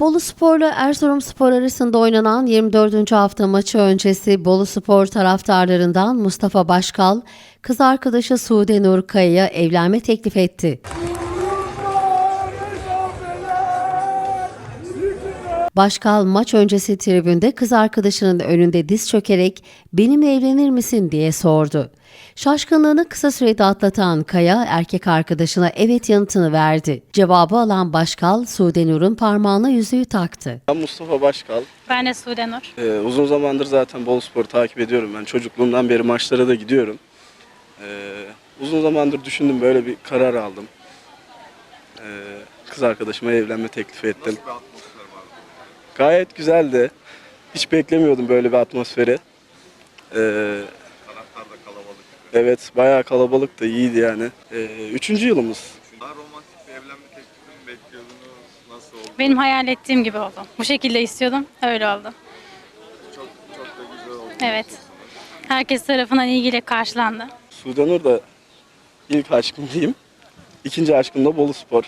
Bolu Spor'la Erzurum Spor arasında oynanan 24. hafta maçı öncesi Bolu Spor taraftarlarından Mustafa Başkal, kız arkadaşı Sude Nur Kaya'ya evlenme teklif etti. Başkal maç öncesi tribünde kız arkadaşının önünde diz çökerek benimle evlenir misin diye sordu. Şaşkınlığını kısa sürede atlatan Kaya erkek arkadaşına evet yanıtını verdi. Cevabı alan Başkal Sude Nur'un parmağına yüzüğü taktı. Ben Mustafa Başkal. Ben de Sude Nur. Ee, uzun zamandır zaten Bolu Spor'u takip ediyorum ben. Çocukluğumdan beri maçlara da gidiyorum. Ee, uzun zamandır düşündüm böyle bir karar aldım. Ee, kız arkadaşıma evlenme teklifi ettim. Gayet güzeldi. Hiç beklemiyordum böyle bir atmosferi. Ee, Evet bayağı kalabalıktı iyiydi yani. Ee, üçüncü yılımız. Daha romantik bir evlenme teklifi mi bekliyordunuz? Nasıl oldu? Benim hayal ettiğim gibi oldu. Bu şekilde istiyordum. Öyle oldu. Çok çok da güzel oldu. Evet. Herkes tarafından ilgiyle karşılandı. Sudanur da ilk aşkım diyeyim. İkinci aşkım da Bolu Spor.